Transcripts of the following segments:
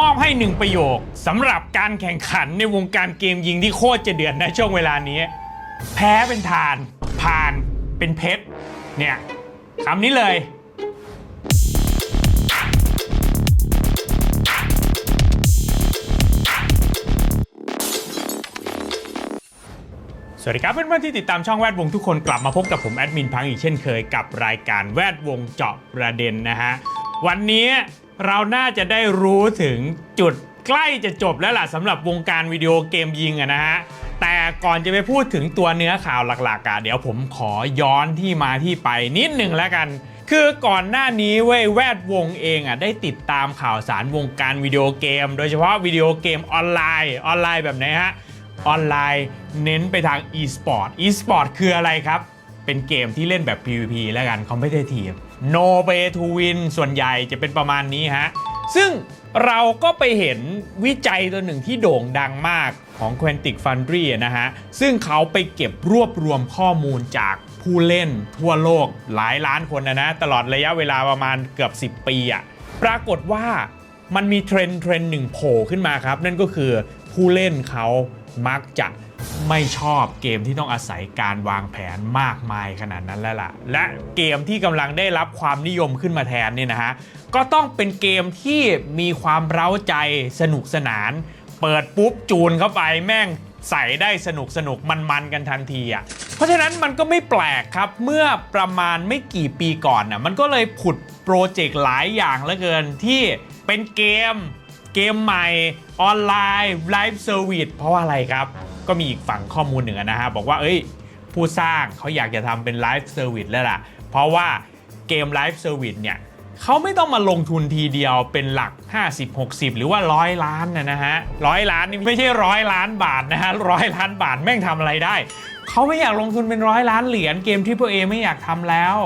มอบให้หนึ่งประโยคสำหรับการแข่งขันในวงการเกมยิงที่โคตรจะเดือดในช่วงเวลานี้ แพ้เป็นทาน ผ่านเป็นเพชร เนี่ยคำนี้เลย สวัสดีครับเพื่อนๆที่ติดตามช่องแวดวงทุกคนกลับมาพบกับผมแอดมินพังอีกเช่นเคยกับรายการแวดวงเจาะประเด็นนะฮะ วันนี้ เราน่าจะได้รู้ถึงจุดใกล้จะจบแล้วล่ะสำหรับวงการวิดีโอเกมยิงอะนะฮะ แต่ก่อนจะไปพูดถึงตัวเนื้อข่าวหลักๆอะเดี๋ยวผมขอย้อนที่มาที่ไปนิดหนึ่งแล้วกัน คือก่อนหน้านี้เว้ยแวดวงเองอะได้ติดตามข่าวสารวงการวิดีโอเกม โดยเฉพาะวิดีโอเกมออนไลน์ออนไลน์แบบไหนฮะ ออนไลน์เน้นไปทาง e-sport e-sport คืออะไรครับ เป็นเกมที่เล่นแบบ PVP แล้วกัน competitive no pay to win ส่วนใหญ่จะเป็นประมาณนี้ฮะ ซึ่งเราก็ไปเห็นวิจัยตัวหนึ่งที่โด่งดังมากของ Quantic Foundry นะฮะ ซึ่งเขาไปเก็บรวบรวมข้อมูลจากผู้เล่นทั่วโลกหลายล้านคนนะนะ ตลอดระยะเวลาประมาณเกือบ 10 ปีอะปรากฏว่ามันมีเทรนด์เทรนด์หนึ่งโผล่ขึ้นมาครับ นั่นก็คือผู้เล่นเขามักจะ ไม่ชอบเกมที่ต้องอาศัยการวางแผนมากมายขนาดนั้นแล้วล่ะ และเกมที่กำลังได้รับความนิยมขึ้นมาแทนเนี่ยนะฮะ ก็ต้องเป็นเกมที่มีความเร้าใจสนุกสนาน เปิดปุ๊บจูนเข้าไปแม่งใส่ได้สนุกสนุกมันๆกันทันทีอะ เพราะฉะนั้นมันก็ไม่แปลกครับ เมื่อประมาณไม่กี่ปีก่อนน่ะมันก็เลยผุดโปรเจกต์หลายอย่างเหลือเกินที่เป็นเกม เกมใหม่ออนไลน์ไลฟ์เซอร์วิสเพราะว่าอะไรครับ ก็มีอีกฝั่งข้อมูลหนึ่งนะฮะบอกว่าเอ้ยผู้สร้างเขาอยากจะทำเป็นไลฟ์เซอร์วิสแล้วล่ะ เพราะว่าเกมไลฟ์เซอร์วิสเนี่ยเขาไม่ต้องมาลงทุนทีเดียวเป็นหลัก 50 60 หรือว่าร้อยล้านนะนะฮะร้อยล้านนี่ไม่ใช่ร้อยล้านบาทนะฮะร้อยล้านบาทแม่งทำอะไรได้ เขาไม่อยากลงทุนเป็นร้อยล้านเหรียญเกมที่พวกเอไม่อยากทำแล้ว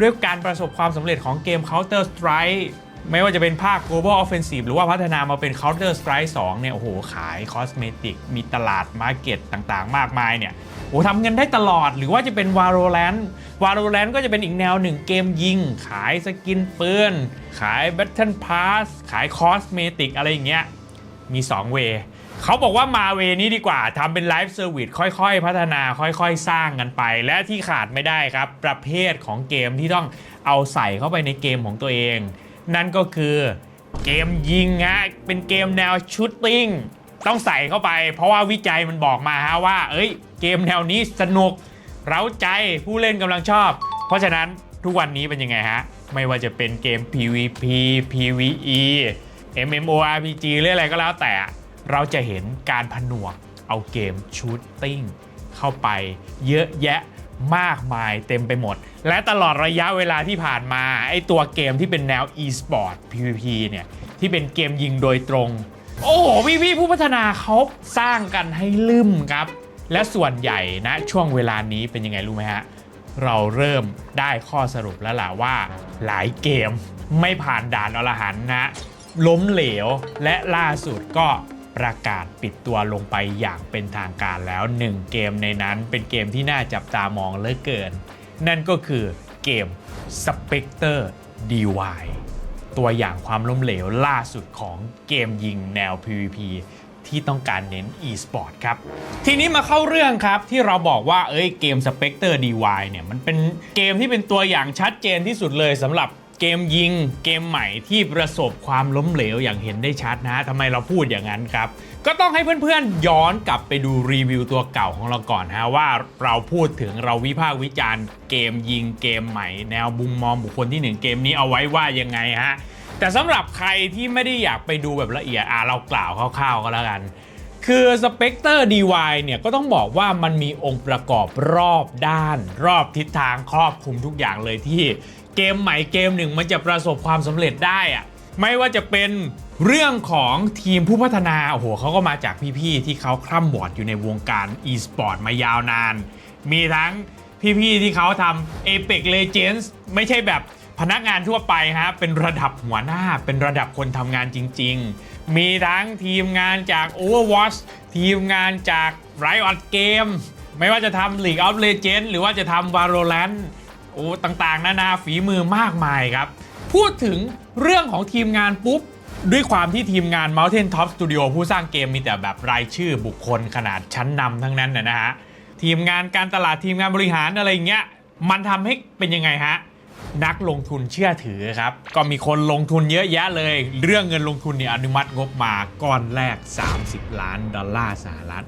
ด้วยการประสบความสำเร็จของเกม Counter Strike ไม่ว่าจะเป็นภาค Global Offensive หรือว่าพัฒนามาเป็น Counter Strike 2 เนี่ย โอ้โห ขายคอสเมติก มีตลาดมาร์เก็ตต่างๆ มากมายเนี่ย โอ้ทำเงินได้ตลอด หรือว่าจะเป็น Valorant Valorant ก็จะเป็นอีกแนวหนึ่งเกมยิง ขายสกินปืน ขาย Battle Pass ขายคอสเมติกอะไรอย่างเงี้ย มี 2 เวเขาบอกว่ามาเวนี้ดีกว่าทำเป็นไลฟ์เซอร์วิสค่อยๆ พัฒนาค่อยๆ สร้างกันไป และที่ขาดไม่ได้ครับ ประเภทของเกมที่ต้องเอาใส่เข้าไปในเกมของตัวเอง นั่นก็คือเกมยิงฮะเป็นเกมแนวชูตติ้งต้องใส่เข้าไป เพราะว่าวิจัยมันบอกมาฮะว่า เอ้ย เกมแนวนี้สนุก เร้าใจผู้เล่นกำลังชอบ เพราะฉะนั้นทุกวันนี้เป็นยังไงฮะ ไม่ว่าจะเป็นเกม PVP PVE MMORPG หรืออะไรก็แล้วแต่ เราจะเห็นการผนวกเอาเกมชูตติ้งเข้าไปเยอะแยะ มากมายเต็มไปหมด และตลอดระยะเวลาที่ผ่านมาไอตัวเกมที่เป็นแนว e-sport PVP เนี่ยที่เป็นเกมยิงโดยตรง โอ้โหพี่ๆผู้พัฒนาเขาสร้างกันให้ลืมครับ และส่วนใหญ่นะช่วงเวลานี้เป็นยังไงรู้ไหมฮะ เราเริ่มได้ข้อสรุปแล้วล่ะว่า หลายเกมไม่ผ่านด่านอรหันนะล้มเหลวและล่าสุดก็ ประกาศปิดตัวลงไปอย่างเป็นทางการแล้วหนึ่งเกมในนั้นเป็นเกมที่น่าจับตามองเลือเกิน นั่นก็คือเกม Spectre DY ตัวอย่างความล้มเหลวล่าสุดของเกมยิงแนว PVP ที่ต้องการเน้น e-sport ครับ ทีนี้มาเข้าเรื่องครับที่เราบอกว่าเอ้ยเกม Spectre DY เนี่ยมันเป็นเกมที่เป็นตัวอย่างชัดเจนที่สุดเลยสำหรับ เกมยิงเกมใหม่ที่ประสบความล้มเหลวอย่างเห็นได้ชัดนะทำไมเราพูดอย่างนั้นครับ ก็ต้องให้เพื่อนๆ ย้อนกลับไปดูรีวิวตัวเก่าของเราก่อนฮะว่าเราพูดถึงเราวิพากษ์วิจารณ์ เกมยิงเกมใหม่ แนวบุมมองบุคคลที่หนึ่งเกมนี้เอาไว้ว่ายังไงฮะแต่สำหรับใครที่ไม่ได้อยากไปดูแบบละเอียดอะเรากล่าวคร่าวๆก็แล้วกันคือ Spectre DY เนี่ยก็ต้องบอกว่ามันมีองค์ประกอบรอบด้าน รอบทิศทางครอบคลุมทุกอย่างเลยที่ เกมใหม่เกมหนึ่งมันจะประสบความสำเร็จได้อะไม่ว่าจะเป็นเรื่องของทีมผู้พัฒนาโอ้โหเขาก็มาจากพี่ๆที่เขาคร่ำวอดอยู่ในวงการ e-sport มายาวนาน มีทั้งพี่ๆที่เขาทำ Apex Legends ไม่ใช่แบบพนักงานทั่วไปฮะ เป็นระดับหัวหน้า เป็นระดับคนทำงานจริง ๆ มีทั้งทีมงานจาก Overwatch ทีมงานจาก Riot Game ไม่ว่าจะทำ League of Legends หรือว่าจะทำ Valorant อ้ต่างๆ นานาฝีมือมากมายครับ พูดถึงเรื่องของทีมงานปุ๊บ ด้วยความที่ทีมงาน Mountain Top Studio ผู้สร้างเกมมีแต่แบบรายชื่อบุคคลขนาดชั้นนำทั้งนั้นนะนะฮะ ทีมงานการตลาดทีมงานบริหารอะไรอย่างเงี้ย มันทำให้เป็นยังไงฮะนักลงทุนเชื่อถือครับ ก็มีคนลงทุนเยอะแยะเลย เรื่องเงินลงทุนเนี่ยอนุมัติงบมาก้อนแรก 30 ล้านดอลลาร์สหรัฐ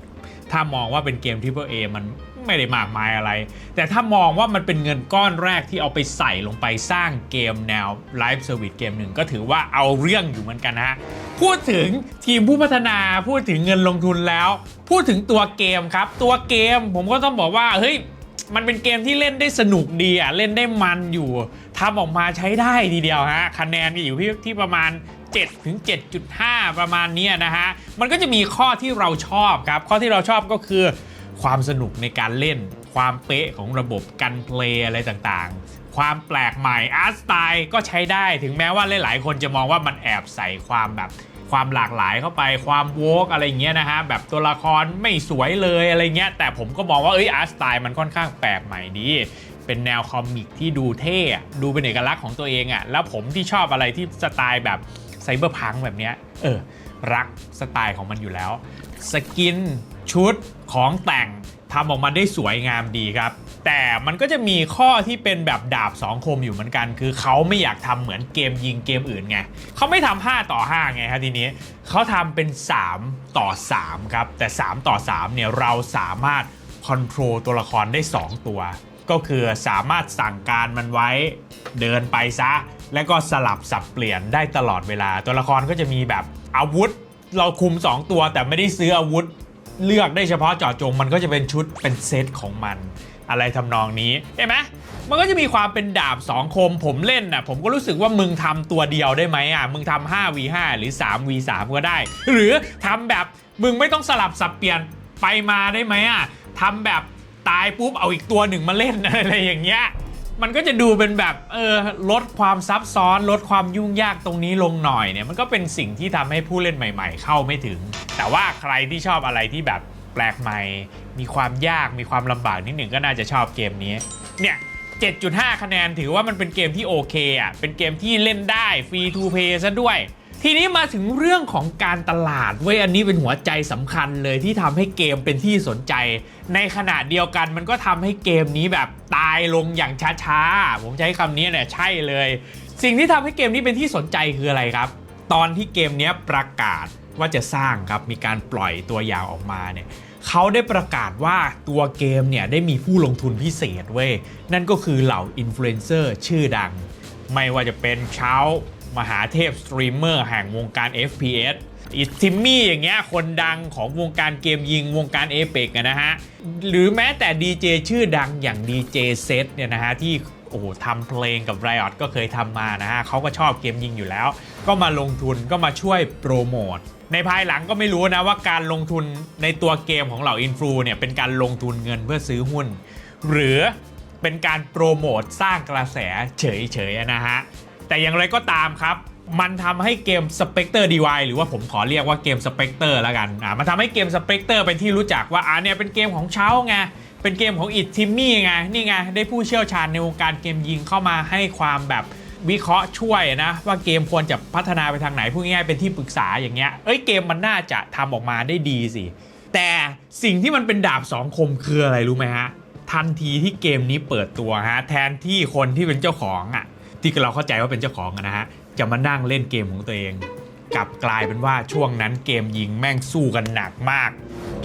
ถ้ามองว่าเป็นเกม Triple A มันไม่ได้มากมายอะไร แต่ถ้ามองว่ามันเป็นเงินก้อนแรกที่เอาไปใส่ลงไปสร้างเกมแนวไลฟ์เซอร์วิสเกมหนึ่งก็ถือว่าเอาเรื่องอยู่เหมือนกันนะ พูดถึงทีมผู้พัฒนาพูดถึงเงินลงทุนแล้ว พูดถึงตัวเกมครับ ตัวเกมผมก็ต้องบอกว่าเฮ้ยมันเป็นเกมที่เล่นได้สนุกดีอะ เล่นได้มันอยู่ทำออกมาใช้ได้ทีเดียวฮะ คะแนนก็อยู่ที่ที่ประมาณ 7 ถึง 7.5 ประมาณนี้นะฮะ มันก็จะมีข้อที่เราชอบครับ ข้อที่เราชอบก็คือความสนุกในการเล่น ความเป๊ะของระบบการเพลย์อะไรต่างๆ ความแปลกใหม่อาร์ตสไตล์ก็ใช้ได้ถึงแม้ว่าหลายๆ คนจะมองว่ามันแอบใส่ความแบบความหลากหลายเข้าไปความโวกอะไรเงี้ยนะฮะ แบบตัวละครไม่สวยเลยอะไรเงี้ย แต่ผมก็มองว่าเอ้ยอาร์ตสไตล์มันค่อนข้างแปลกใหม่ดี เป็นแนวคอมิกที่ดูเท่ดูเป็นเอกลักษณ์ของตัวเองอะ่ะแล้วผมที่ชอบอะไรที่สไตล์แบบ ไซเบอร์พังแบบเนี้ยเออรักสไตล์ของมันอยู่แล้ว สกินชุดของแต่งทำออกมาได้สวยงามดีครับ แต่มันก็จะมีข้อที่เป็นแบบดาบสองคมอยู่เหมือนกัน คือเขาไม่อยากทำเหมือนเกมยิงเกมอื่นไงเขาไม่ทำ5ต่อ5ไงครับทีนี้เขาทำเป็น 3 ต่อ 3 ครับ แต่ 3 ต่อ 3 เนี่ยเราสามารถคอนโทรลตัวละครได้ 2 ตัว ก็คือสามารถสั่งการมันไว้เดินไปซะ แล้วก็สลับสับเปลี่ยนได้ตลอดเวลา ตัวละครก็จะมีแบบอาวุธ เราคุม 2 ตัวแต่ไม่ได้ซื้ออาวุธ เลือกได้เฉพาะเจาะจงมันก็จะเป็นชุดเป็นเซตของมัน อะไรทำนองนี้เห็นไหมมันก็จะมีความเป็นดาบ2คมผมเล่นน่ะผมก็รู้สึกว่ามึงทำตัวเดียวได้ไหมอะมึงทำ5 v 5หรือ 3 v 3ก็ได้ หรือทำแบบมึงไม่ต้องสลับสับเปลี่ยนไปมาได้ไหมอะทำแบบตายปุ๊บเอาอีกตัวหนึ่งมาเล่นอะไรอย่างเงี้ย มันก็จะดูเป็นแบบเออลดความซับซ้อนลดความยุ่งยากตรงนี้ลงหน่อยเนี่ยมันก็เป็นสิ่งที่ทำให้ผู้เล่นใหม่ ๆ เข้าไม่ถึง แต่ว่าใครที่ชอบอะไรที่แบบแปลกใหม่ มีความยากมีความลำบากนิดหนึ่งก็น่าจะชอบเกมนี้เนี่ย7.5 คะแนนถือว่ามันเป็นเกมที่โอเคอะเป็นเกมที่เล่นได้ฟรีทูเพย์ซะด้วย ทีนี้มาถึงเรื่องของการตลาดเว้ยอันนี้เป็นหัวใจสำคัญเลยที่ทำให้เกมเป็นที่สนใจ ในขณะเดียวกันมันก็ทำให้เกมนี้แบบตายลงอย่างช้าๆ ผมใช้คำนี้เนี่ยใช่เลย สิ่งที่ทำให้เกมนี้เป็นที่สนใจคืออะไรครับ ตอนที่เกมนี้ประกาศว่าจะสร้างครับมีการปล่อยตัวอย่างออกมาเนี่ยเขาได้ประกาศว่าตัวเกมเนี่ยได้มีผู้ลงทุนพิเศษเว้ยนั่นก็คือเหล่าอินฟลูเอนเซอร์ชื่อดัง ไม่ว่าจะเป็นเช้า มหาเทพสตรีมเมอร์แห่งวงการ FPS อีทิมมี่อย่างเงี้ยคนดังของวงการเกมยิงวงการเอเปกนะฮะ หรือแม้แต่ดีเจชื่อดังอย่างดีเจเซตเนี่ยนะฮะ ที่โอ้โหทำเพลงกับ Riot ก็เคยทำมานะฮะเขาก็ชอบเกมยิงอยู่แล้ว ก็มาลงทุนก็มาช่วยโปรโมทในภายหลังก็ไม่รู้นะว่าการลงทุนในตัวเกมของเหล่าอินฟลูเนี่ยเป็นการลงทุนเงินเพื่อซื้อหุ้น หรือเป็นการโปรโมทสร้างกระแสเฉยๆนะฮะ แต่อย่างไรก็ตามครับ มันทำให้เกม Spectre DY หรือว่าผมขอเรียกว่าเกม Spectre แล้วกันอ่ามันทำให้เกม Spectre เป็นที่รู้จักว่าอ่าเนี่ยเป็นเกมของเช้าไงเป็นเกมของอิดทิมมี่ไงนี่ไงได้ผู้เชี่ยวชาญในวงการเกมยิงเข้ามาให้ความแบบวิเคราะห์ช่วยนะ ว่าเกมควรจะพัฒนาไปทางไหนพูดง่ายๆเป็นที่ปรึกษาอย่างเงี้ยเอ้ยเกมมันน่าจะทำออกมาได้ดีสิ แต่สิ่งที่มันเป็นดาบสองคมคืออะไรรู้ไหมฮะ ทันทีที่เกมนี้เปิดตัวฮะ แทนที่คนที่เป็นเจ้าของอะ ที่เราเข้าใจว่าเป็นเจ้าของอะนะฮะจะมานั่งเล่นเกมของตัวเองกลับกลายเป็นว่าช่วงนั้นเกมยิงแม่งสู้กันหนักมาก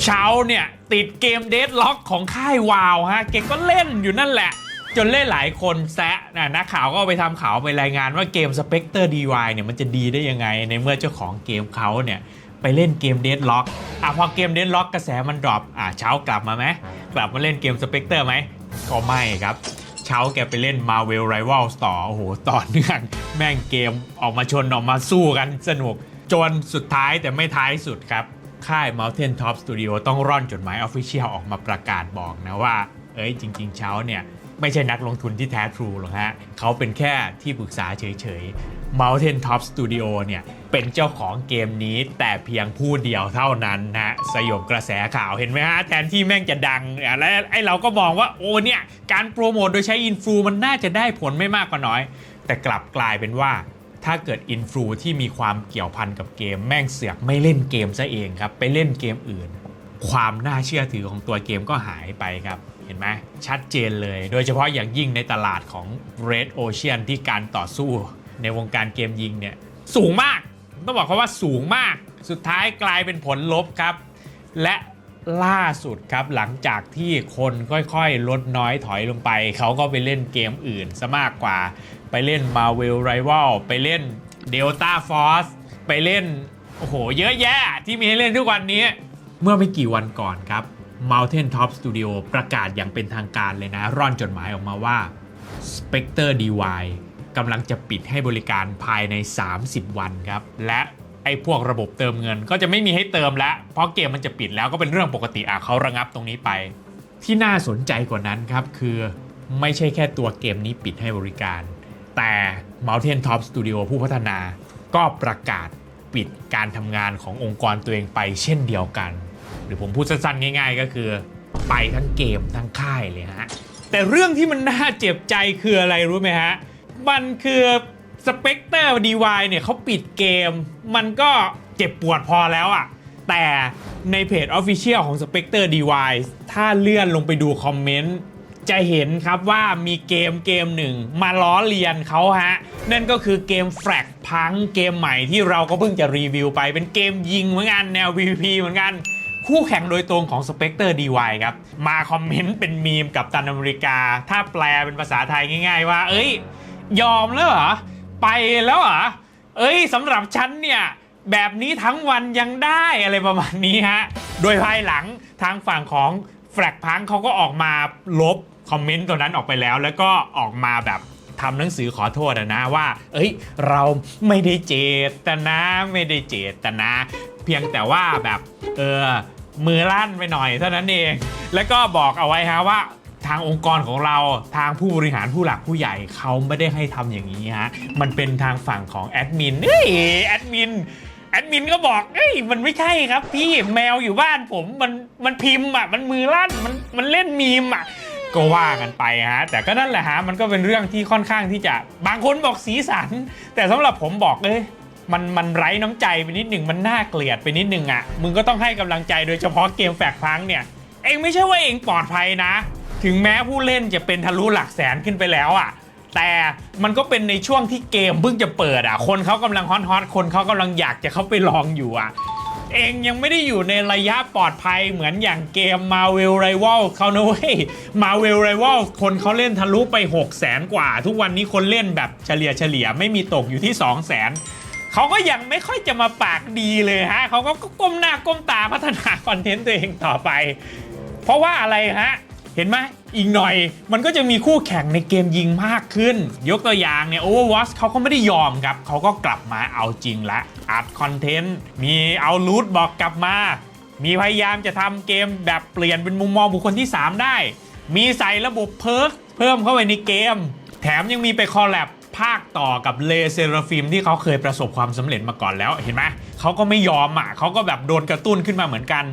เช้าเนี่ยติดเกมเดดล็อกของค่ายวาวฮะเกมก็เล่นอยู่นั่นแหละ จนเล่นหลายคนแซะนะนักข่าวก็ไปทำข่าวไปรายงานว่าเกม Spectre DY เนี่ยมันจะดีได้ยังไง ในเมื่อเจ้าของเกมเขาเนี่ยไปเล่นเกมเดดล็อกอะพอเกมเดดล็อกกระแสมันดรอปอะเช้ากลับมาไหมกลับมาเล่นเกม Spectre ไหมก็ไม่ครับ เช้าแกไปเล่น Marvel Rivals ต่อ โอ้โหต่อเนื่องแม่งเกมออกมาชนออกมาสู้กันสนุก จนสุดท้ายแต่ไม่ท้ายสุดครับ ค่าย Mountain Top Studio ต้องร่อนจดหมาย Official ออกมาประกาศบอกนะว่า เอ้ยจริง ๆ เช้าเนี่ย ไม่ใช่นักลงทุนที่แท้ทรูหรอกฮะเขาเป็นแค่ที่ปรึกษาเฉยๆ Mountain Top Studio เนี่ย เป็นเจ้าของเกมนี้แต่เพียงผู้เดียวเท่านั้นนะฮะสยบกระแสข่าวเห็นไหมฮะ แทนที่แม่งจะดัง แล้วไอ้เราก็มองว่า โอ้เนี่ย การโปรโมทโดยใช้อินฟลูมันน่าจะได้ผลไม่มากก็น้อย แต่กลับกลายเป็นว่าถ้าเกิดอินฟลูที่มีความเกี่ยวพันกับเกม แม่งเสือกไม่เล่นเกมซะเองครับไปเล่นเกมอื่น ความน่าเชื่อถือของตัวเกมก็หายไปครับ เห็นไหมชัดเจนเลย โดยเฉพาะอย่างยิ่งในตลาดของ Red Ocean ที่การต่อสู้ในวงการเกมยิงเนี่ยสูงมาก ต้องบอกเขาว่าสูงมาก สุดท้ายกลายเป็นผลลบครับ และล่าสุดครับหลังจากที่คนค่อยๆ ลดน้อยถอยลงไป เขาก็ไปเล่นเกมอื่นซะมากกว่า ไปเล่น Marvel Rival ไปเล่น Delta Force ไปเล่น โอ้โห เยอะแยะที่มีให้เล่นทุกวันนี้ เมื่อไม่กี่วันก่อนครับ Mountain Top Studio ประกาศอย่างเป็นทางการเลยนะ ร่อนจดหมายออกมาว่า Spectre DY กำลังจะปิดให้บริการภายใน 30 วันครับ และไอ้พวกระบบเติมเงินก็จะไม่มีให้เติมแล้ว เพราะเกมมันจะปิดแล้วก็เป็นเรื่องปกติอะเขาระงับตรงนี้ไป ที่น่าสนใจกว่านั้นครับ คือไม่ใช่แค่ตัวเกมนี้ปิดให้บริการ แต่ Mountain Top Studio ผู้พัฒนา ก็ประกาศปิดการทำงานขององค์กรตัวเองไปเช่นเดียวกัน หรือผมพูดสั้นๆง่าย ๆ ก็คือ ไปทั้งเกมทั้งค่ายเลยฮะ แต่เรื่องที่มันน่าเจ็บใจคืออะไรรู้ไหมฮะ มันคือสเปกเตอร์ดีวเนี่ยเขาปิดเกม มันก็เจ็บปวดพอแล้วอะแต่ในเพจ Official ของ Spectre DY ถ้าเลื่อนลงไปดูคอมเมนต์ จะเห็นครับว่ามีเกมเกมหนึ่ง มาล้อเลียนเขาฮะ นั่นก็คือเกมแฟลกพังเกมใหม่ที่เราก็เพิ่งจะรีวิวไปเป็นเกมยิงเหมือนกัน แนว PVP เหมือนกัน คู่แข่งโดยตรงของ Spectre DY ครับ มาคอมเมนต์เป็นมีมกับตันอเมริกา ถ้าแปลเป็นภาษาไทยง่าย ๆ ว่า เอ้ย ยอมแล้วเหรอ ไปแล้วเหรอ เอ้ยสำหรับฉันเนี่ย แบบนี้ทั้งวันยังได้อะไรประมาณนี้ฮะ โดยภายหลังทางฝั่งของแฟลกพังเขาก็ออกมาลบคอมเมนต์ตัวนั้นออกไปแล้ว แล้วก็ออกมาแบบทำหนังสือขอโทษนะว่า เอ้ย เราไม่ได้เจตนาไม่ได้เจตนา เพียงแต่ว่าแบบ เออ มือลั่นไปหน่อยเท่านั้นเอง แล้วก็บอกเอาไว้ฮะว่าทางองค์กรของเราทางผู้บริหารผู้หลักผู้ใหญ่เขาไม่ได้ให้ทำอย่างนี้ฮะ มันเป็นทางฝั่งของแอดมินเอ้ยแอดมินแอดมินก็บอกเอ้ยมันไม่ใช่ครับ พี่แมวอยู่บ้านผมมันมันพิมพ์อะมันมือลั่นมันมันเล่นมีมอะก็ว่ากันไปฮะ แต่ก็นั่นแหละฮะมันก็เป็นเรื่องที่ค่อนข้างที่จะบางคนบอกสีสัน แต่สำหรับผมบอกเอ้ย มันมันไร้น้ำใจไปนิดหนึ่งมันน่าเกลียดไปนิดหนึ่งอะมึงก็ต้องให้กำลังใจโดยเฉพาะเกมแฝกพังเนี่ย เองไม่ใช่ว่าเองปลอดภัยนะ ถึงแม้ผู้เล่นจะเป็นทะลุหลักแสนขึ้นไปแล้วอะแต่มันก็เป็นในช่วงที่เกมเพิ่งจะเปิดอะ คนเขากำลังฮอตฮอตคนเขากำลังอยากจะเข้าไปลองอยู่อะเองยังไม่ได้อยู่ในระยะปลอดภัยเหมือนอย่างเกม Marvel Rival เขานะเว้ย Marvel Rival คนเขาเล่นทะลุไป 6 0 0แสนกว่า ทุกวันนี้คนเล่นแบบเฉลี่ยเฉลี่ยไม่มีตกอยู่ที่ 2 0 0แสน เขาก็ยังไม่ค่อยจะมาปากดีเลยฮะเขาก็ก้มหน้าก้มตาพัฒนาคอนเทนต์ตัวเองต่อไป เพราะว่าอะไรฮะเห็นไหมอีกหน่อย มันก็จะมีคู่แข่งในเกมยิงมากขึ้น ยกตัวอย่างเนี่ย Overwatch เขาก็ไม่ได้ยอมครับ เขาก็กลับมาเอาจริงละอัดคอนเทนต์ มีเอาลูทบอกกลับมา มีพยายามจะทำเกมแบบเปลี่ยนเป็นมุมมองบุคคลที่ 3 ได้ มีใส่ระบบเพิร์กเพิ่มเข้าไปในเกม แถมยังมีไปคอลแลบ ภาคต่อกับเลเซราฟิมที่เขาเคยประสบความสำเร็จมาก่อนแล้วเห็นไหมเขาก็ไม่ยอมอะเขาก็แบบโดนกระตุ้นขึ้นมาเหมือนกัน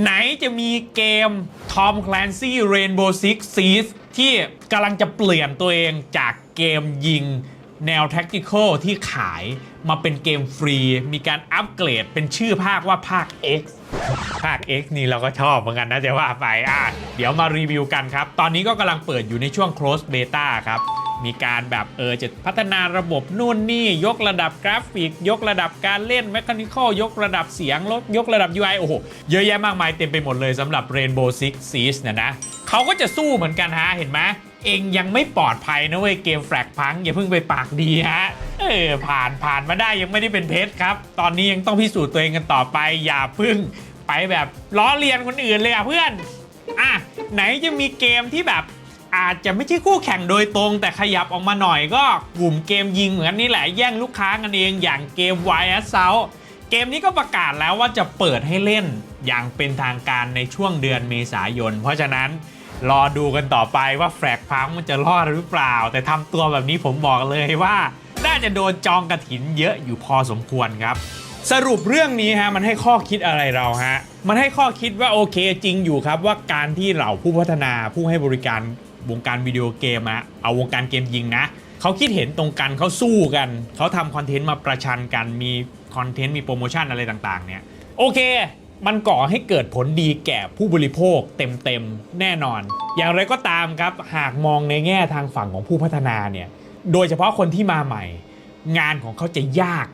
ไหนจะมีเกม Tom Clancy Rainbow Six Siege ที่กำลังจะเปลี่ยนตัวเองจากเกมยิงแนว Tactical ที่ขายมาเป็นเกมฟรี มีการอัปเกรดเป็นชื่อภาคว่าภาค X ภาค X นี่เราก็ชอบเหมือนกันนะจะว่าไปอะเดี๋ยวมารีวิวกันครับ ตอนนี้ก็กำลังเปิดอยู่ในช่วง close beta ครับ มีการแบบเออจะพัฒนาระบบนู่นนี่ ยกระดับกราฟิก ยกระดับการเล่น m ม c h a นิคอลยกระดับเสียงลดยกระดับ UI โอ้โห เยอะแยะมากมายเต็มไปหมดเลยสำหรับ Rainbow Six Siege เนี่ยนะเขาก็จะสู้เหมือนกันฮะเห็นไหมเองยังไม่ปลอดภัยนะเว้ยเกมแฟลกพัง อย่าเพิ่งไปปากดีฮะ เออ ผ่านผ่านมาได้ยังไม่ได้เป็นเพชรครับ ตอนนี้ยังต้องพิสูจน์ตัวเองกันต่อไป อย่าเพึ่งไปแบบล้อเลียนคนอื่นเลยอะเพื่อน อะ ไหนจะมีเกมที่แบบ อาจจะไม่ใช่คู่แข่งโดยตรง แต่ขยับออกมาหน่อยก็กลุ่มเกมยิงเหมือนนี่แหละแย่งลูกค้ากันเองอย่างเกม y s s o u t เกมนี้ก็ประกาศแล้วว่าจะเปิดให้เล่นอย่างเป็นทางการในช่วงเดือนเมษายน เพราะฉะนั้นรอดูกันต่อไปว่าแฟลกพังมันจะรอดหรือเปล่า แต่ทำตัวแบบนี้ผมบอกเลยว่า น่าจะโดนจองกระถินเยอะอยู่พอสมควรครับ สรุปเรื่องนี้ฮะมันให้ข้อคิดอะไรเราฮะมันให้ข้อคิดว่าโอเคจริงอยู่ครับว่าการที่เหล่าผู้พัฒนาผู้ให้บริการ วงการวิดีโอเกมอะเอาวงการเกมยิงนะเขาคิดเห็นตรงกันเขาสู้กัน เขาทำคอนเทนต์มาประชันกันมีคอนเทนต์มีโปรโมชั่นอะไรต่างๆเนี่ยโอเค มันก่อให้เกิดผลดีแก่ผู้บริโภคเต็มๆ แน่นอน อย่างไรก็ตามครับ หากมองในแง่ทางฝั่งของผู้พัฒนาเนี่ยโดยเฉพาะคนที่มาใหม่ งานของเขาจะยาก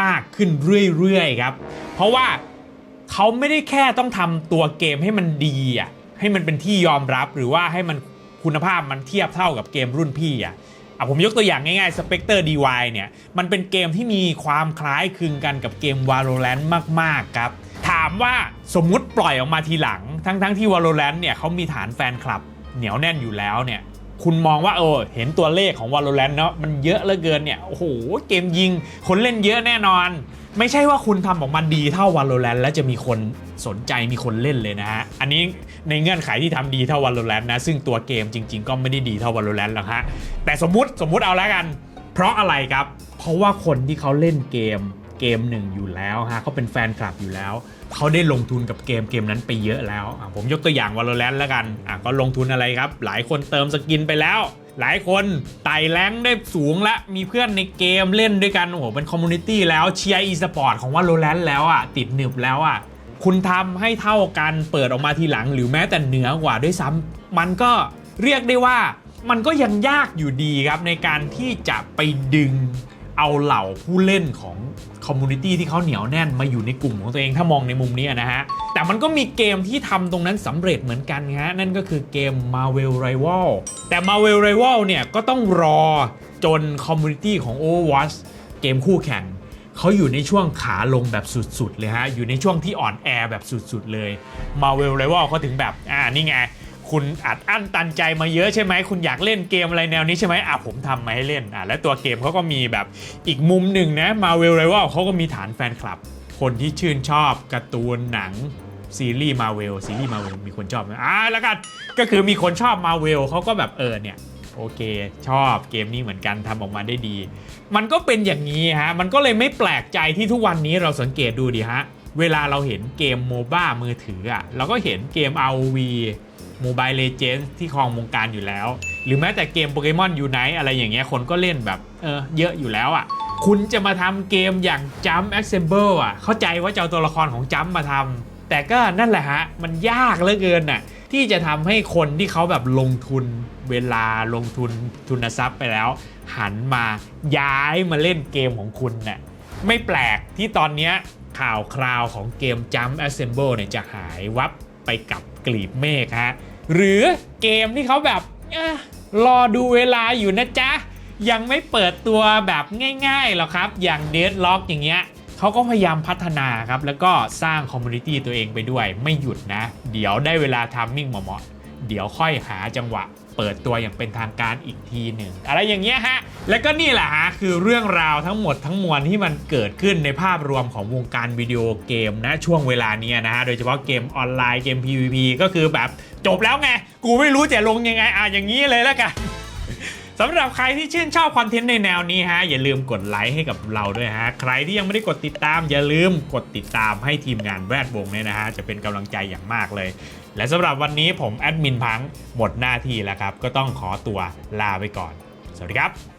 มากขึ้นเรื่อยๆครับ เพราะว่าเขาไม่ได้แค่ต้องทำตัวเกมให้มันดีอะให้มันเป็นที่ยอมรับหรือว่าให้มัน คุณภาพมันเทียบเท่ากับเกมรุ่นพี่อะอะผมยกตัวอย่างง่ายๆ Spectre DY เนี่ย มันเป็นเกมที่มีความคล้ายคลึงกันกับเกม Valorant มากๆครับ ถามว่าสมมุติปล่อยออกมาทีหลัง ทั้งๆที่ Valorant เนี่ยเขามีฐานแฟนคลับ เหนียวแน่นอยู่แล้วเนี่ย คุณมองว่าเออเห็นตัวเลขของ Valorant เนาะมันเยอะเหลือเกินเนี่ย โอ้โห เกมยิง คนเล่นเยอะแน่นอน ไม่ใช่ว่าคุณทำออกมาดีเท่า Valorant แล้วจะมีคนสนใจมีคนเล่นเลยนะฮะ อันนี้ในเงื่อนไขที่ทำดีเท่า Valorant นะ ซึ่งตัวเกมจริง ๆ ก็ไม่ได้ดีเท่า Valorant หรอกฮะ แต่สมมุติสมมุติเอาแล้วกัน เพราะอะไรครับ เพราะว่าคนที่เขาเล่นเกมเกมหนึ่งอยู่แล้วฮะเขาเป็นแฟนคลับอยู่แล้ว เขาได้ลงทุนกับเกมเกมนั้นไปเยอะแล้ว ผมยกตัวอย่าง Valorant แล้วกันก็ลงทุนอะไรครับ หลายคนเติมสกินไปแล้ว หลายคนไต่แรงได้สูงและมีเพื่อนในเกมเล่นด้วยกัน โอ้โห เป็นคอมมูนิตี้แล้วเชียร์อีสปอร์ตของว่าโลแลนด์แล้วอะ ติดหนึบแล้วอะ คุณทำให้เท่ากันเปิดออกมาทีหลังหรือแม้แต่เหนือกว่าด้วยซ้ำมันก็เรียกได้ว่ามันก็ยังยากอยู่ดีครับในการที่จะไปดึง เอาเหล่าผู้เล่นของคอมมูนิตี้ที่เขาเหนียวแน่นมาอยู่ในกลุ่มของตัวเองถ้ามองในมุมนี้นะฮะ แต่มันก็มีเกมที่ทำตรงนั้นสำเร็จเหมือนกันฮะ นั่นก็คือเกม Marvel Rival แต่ Marvel Rival เนี่ยก็ต้องรอจนคอมมูนิตี้ของ Overwatch เกมคู่แข่งเขาอยู่ในช่วงขาลงแบบสุดๆเลยฮะ อยู่ในช่วงที่อ่อนแอแบบสุดๆเลย Marvel Rival เขาถึงแบบ อ่านี่ไง คุณอัดอั้นตันใจมาเยอะใช่ไหมคุณอยากเล่นเกมอะไรแนวนี้ใช่ไหมอะผมทำมาให้เล่นอะและตัวเกมเขาก็มีแบบอีกมุมหนึ่งนะ Marvel Rival เขาก็มีฐานแฟนคลับ คนที่ชื่นชอบการ์ตูนหนังซีรีส์มาเวลซีรีส์มาเวลมีคนชอบไหมอ่าแล้วกันก็คือมีคนชอบมาเวลเขาก็แบบเออเนี่ยโอเค ชอบเกมนี้เหมือนกันทำออกมาได้ดี มันก็เป็นอย่างนี้ฮะ มันก็เลยไม่แปลกใจที่ทุกวันนี้เราสังเกตดูดิฮะ เวลาเราเห็นเกมโมบ้ามือถืออะเราก็เห็นเกม ROV Mobile Legends ที่ครองวงการอยู่แล้ว หรือแม้แต่เกมโปเกมอนยูไนอะไรอย่างเงี้ยคนก็เล่นแบบเออเยอะอยู่แล้วอะคุณจะมาทำเกมอย่าง Jump Assemble อะ เข้าใจว่าจะเอาตัวละครของ Jump มาทำแต่ก็นั่นแหละฮะ มันยากเหลือเกินน่ะที่จะทำให้คนที่เขาแบบลงทุนเวลาลงทุนทุนทรัพย์ไปแล้ว หันมาย้ายมาเล่นเกมของคุณน่ะไม่แปลกที่ตอนเนี้ยข่าวคราวของเกม Jump Assemble เนี่ยจะหายวับไปกับ กลีบเมฆฮะหรือเกมที่เขาแบบเอ้อรอดูเวลาอยู่นะจ๊ะ ยังไม่เปิดตัวแบบง่ายๆหรอกครับ อย่าง Deadlock อย่างเงี้ยเขาก็พยายามพัฒนาครับ แล้วก็สร้างคอมมูนิตี้ตัวเองไปด้วยไม่หยุดนะ เดี๋ยวได้เวลาทามมิ่งเหมาะๆเดี๋ยวค่อยหาจังหวะ เปิดตัวอย่างเป็นทางการอีกทีหนึ่งอะไรอย่างเงี้ยฮะ แล้วก็นี่แหละฮะคือเรื่องราวทั้งหมดทั้งมวลที่มันเกิดขึ้นในภาพรวมของวงการวิดีโอเกมนะช่วงเวลานี้นะฮะโดยเฉพาะเกมออนไลน์เกม PVP ก็คือแบบจบแล้วไง กูไม่รู้จะลงยังไงอะอย่างนี้เลยแล้วกันสำหรับใครที่ชื่นชอบคอนเทนต์ในแนวนี้ฮะ อย่าลืมกดไลค์ให้กับเราด้วยฮะ ใครที่ยังไม่ได้กดติดตาม อย่าลืมกดติดตามให้ทีมงานแวดวงเนี่ยนะฮะ จะเป็นกำลังใจอย่างมากเลย และสำหรับวันนี้ผมแอดมินพังหมดหน้าที่แล้วครับ ก็ต้องขอตัวลาไปก่อน สวัสดีครับ